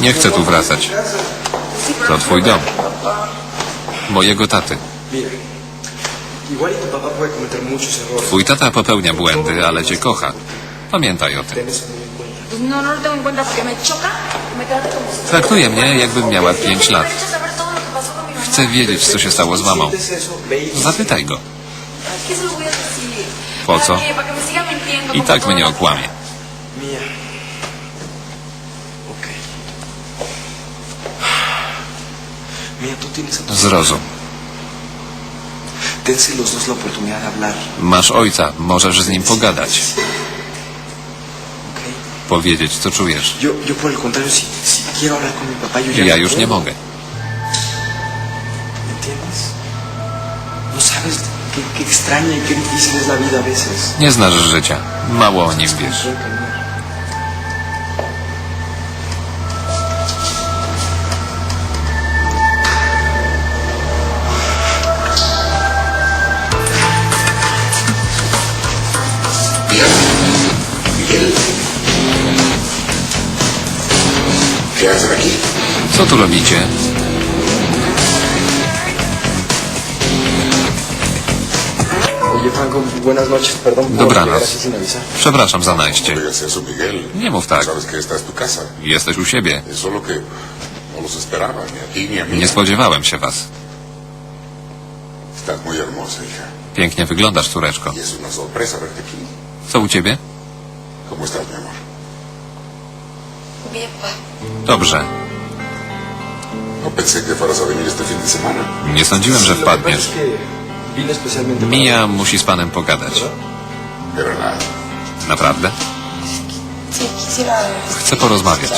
Nie chcę tu wracać. To twój dom. Mojego taty. Twój tata popełnia błędy, ale cię kocha. Pamiętaj o tym. Traktuje mnie, jakbym miała pięć lat. Chcę wiedzieć, co się stało z mamą. Zapytaj go. Po ¿Para co? I tak mnie okłamie. Mía. Ok. Mía, tú tienes a tu... Zrozum. Masz ojca, możesz z nim pogadać. Powiedzieć, co czujesz. Ja no już nie mogę. No y. Nie znasz życia. Mało o nim wiesz. Co tu robicie? Dobranoc. Przepraszam za najście. Nie mów tak. Jesteś u siebie. No. Nie spodziewałem się was. Pięknie wyglądasz, córeczko. Y. Co u ciebie? Dobrze. Nie sądziłem, że wpadniesz. Mija musi z panem pogadać. Naprawdę? Chcę porozmawiać.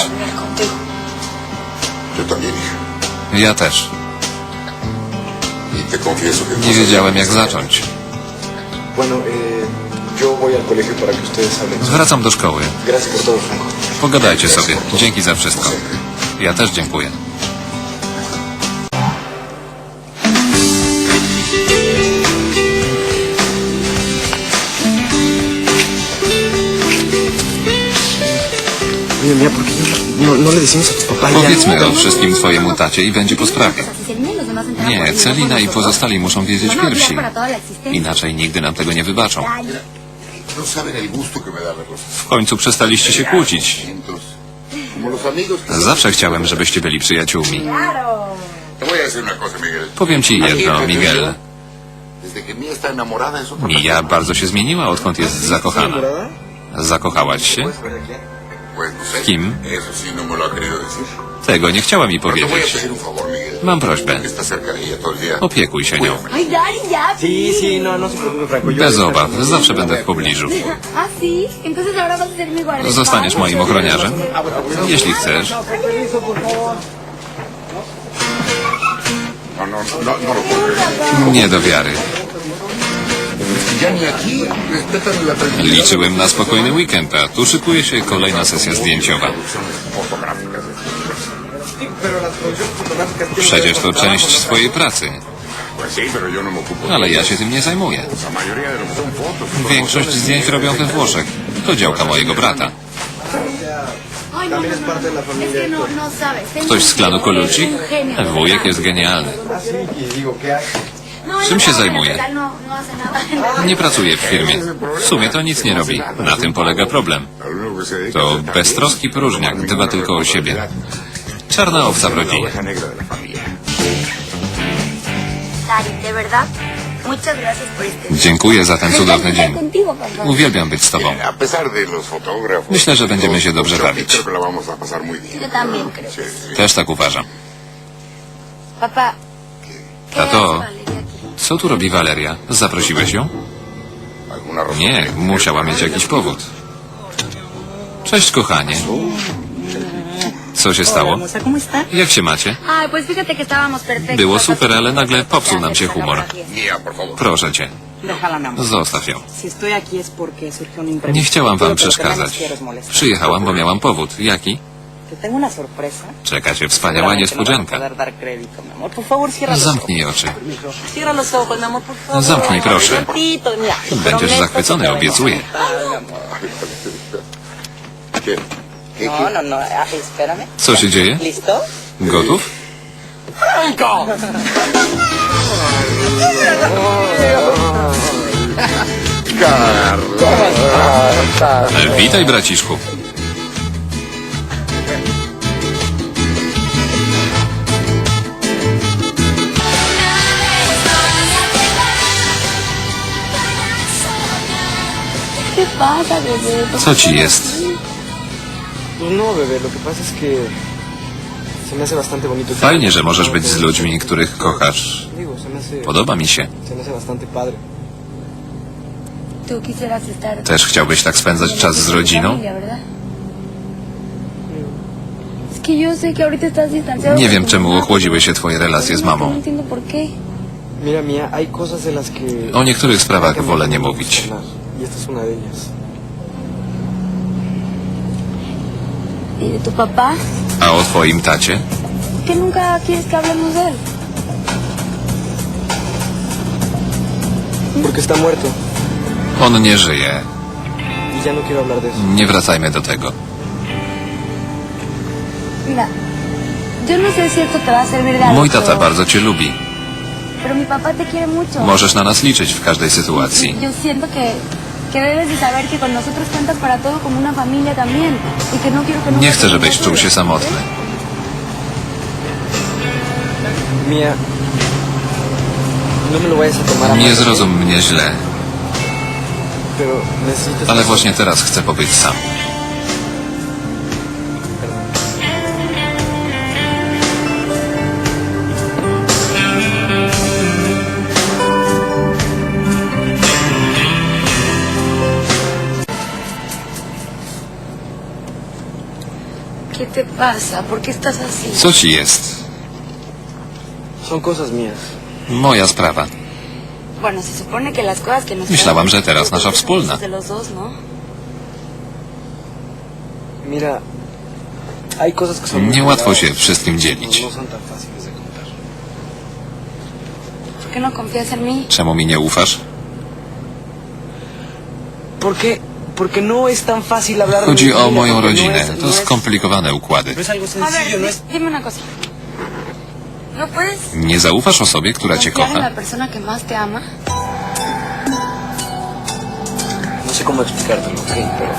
Ja też. Y. Nie wiedziałem, jak zacząć. Hablen. Wracam do szkoły. Pogadajcie sobie. Dzięki za wszystko. Ja też dziękuję. Powiedzmy o wszystkim twojemu tacie i będzie po sprawie. Nie, Celina i pozostali muszą wiedzieć pierwsi. Inaczej nigdy nam tego nie wybaczą. No. W końcu przestaliście się kłócić. Zawsze chciałem, żebyście byli przyjaciółmi. Powiem ci jedno, Miguel. Mija bardzo się zmieniła, odkąd jest zakochana. Zakochałaś się? No. Kim? No. Tego nie chciała mi powiedzieć. Mam prośbę. Opiekuj się nią. No, no Bez obaw, zawsze będę w pobliżu. Ah. Zostaniesz moim ochroniarzem? Jeśli chcesz. No, no, no, no. Nie do wiary. Liczyłem na spokojny weekend, a tu szykuje się kolejna sesja zdjęciowa. Przecież to część swojej pracy. Ale ja się tym nie zajmuję. Większość zdjęć robią we Włoszech. To działka mojego brata. Ktoś z klanu Kolucci? Wujek jest genialny. Ah, sí, y digo, ¿qué hace? No, Czym no, się no, zajmuje? No, no. Nie pracuje w firmie. W sumie to nic nie robi. Na tym polega problem. To beztroski próżniak, no dba tylko o siebie. Czarna owca w rodzinie. Dziękuję za ten cudowny dzień. Uwielbiam być z tobą. Myślę, że będziemy się dobrze bawić. Też tak uważam. Papá, ¿qué Tato. Co tu robi Waleria? Zaprosiłeś ją? Nie, musiała mieć jakiś powód. Cześć, kochanie. Co się stało? Hermosa, ¿cómo está? Jak się macie? Ay, pues fíjate que estábamos perfectos. Było super, ale nagle popsuł nam się humor. Proszę cię, Déjala, mi amor. zostaw ją. Si estoy aquí es porque surgió un imprevisto. Nie chciałam wam przeszkadzać. quiero es molestar. Przyjechałam, bo miałam powód. Jaki? Te tengo una sorpresa. Czeka cię wspaniała Seguramente no vas a niespodzianka. poder dar crédito, mi amor. Por favor, cierra los Zamknij oczy. ojos. Cierra los ojos, mi amor, por favor. Zamknij, proszę. Mira. Będziesz zachwycony, te obiecuję. va a gustar, mi amor. ¿Qué? ¿Qué, No, no, no, ah, espérame. Co się dzieje? ¿Listo? Gotów? Witaj, braciszku. Bastante bonito. el Fajnie, że możesz być z ludźmi, których kochasz. Digo, se me hace, Podoba mi się. Też chciałbyś tak spędzać czas z rodziną? Nie wiem, czemu ochłodziły się twoje relacje z No mamą. que... O niektórych sprawach wolę nie mówić. Y esta es una de ellas. ¿Y de tu papá? A o twoim tacie? Que nunca quieres que hablemos de él. Porque está muerto. On nie żyje. Y ya no quiero hablar de eso. Nie wracajmy do tego. Mira, yo no sé si esto te va a servir de algo. Mój tata pero- bardzo cię lubi. Pero mi papá te quiere mucho. Możesz na nas liczyć w każdej sytuacji. Yo siento que, que debes de saber que con nosotros cuentas para todo como una familia también. Y que no quiero que nunca Nie chcę, te żebyś czuł się samotny. Mía, no me lo vayas a tomar a mal, Nie ¿ok? zrozum mnie źle, Pero ale właśnie teraz chcę pobyć sam. Pasa? ¿Por qué estás así? Co ci jest? Son cosas mías. Moja sprawa. Bueno, se supone que las cosas que nos Myślałam, że teraz nasza wspólna. de los dos, ¿no? Mira, hay cosas que son... Niełatwo się wszystkim dzielić. No son tan fáciles de contar. ¿Por qué no confías en mí? Czemu mi nie ufasz? Porque, porque no Chodzi o moją porque rodzinę. No To no skomplikowane układy. no es algo A sencillo, ver, no di- es... dime una cosa. ¿No puedes Nie zaufasz osobie, która cię confiar en la kocha? persona que más te ama? No sé cómo explicártelo, ok, pero...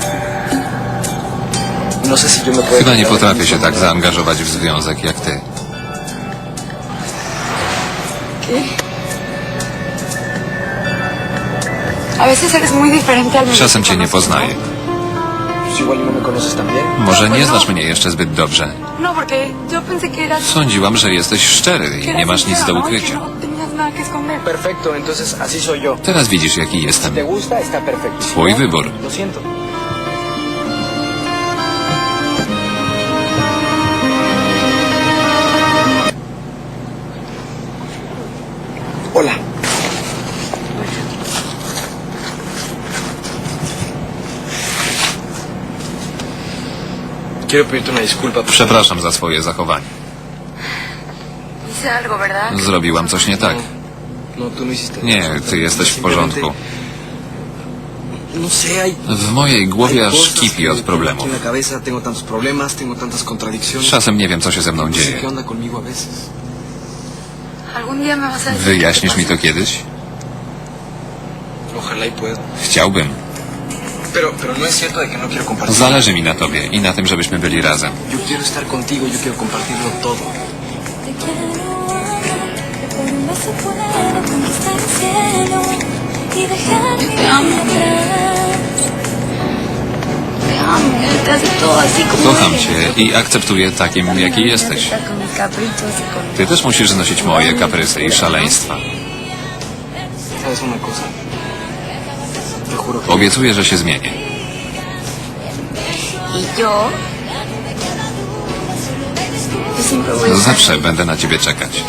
No sé si yo me puedo... Chyba nie potrafię się tak zaangażować w związek jak ty. A veces eres muy diferente al menos Czasem cię nie poznaję. Pues igual y no. Może nie znasz mnie jeszcze zbyt dobrze. No, porque yo pensé que eras... Sądziłam, że jesteś szczery i nie masz nic do ukrycia. Teraz widzisz, jaki jestem. te gusta, está perfecto. Si Twój wybór. Przepraszam za swoje zachowanie. Zrobiłam coś nie tak. No, no Nie, ty jesteś w porządku. No. W mojej głowie aż kipi od problemów. Czasem nie wiem, co się ze mną dzieje. Wyjaśnisz mi to kiedyś? Y. Chciałbym. Pero, pero no es cierto de que no quiero compartir. Zależy mi na tobie i na tym, żebyśmy byli razem. Yo quiero estar contigo, yo quiero compartirlo todo. Te quiero conquistar el cielo y dejar te amo. Te amo, él te hace todo así como Kocham eres. cię i akceptuję takim, jaki jesteś. Estar con mis caprichos y con... Ty też musisz znosić moje kaprysy i szaleństwa. ¿Sabes una cosa? Obiecuję, że się zmienię. Zawsze będę na ciebie czekać.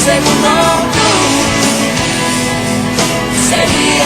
segundo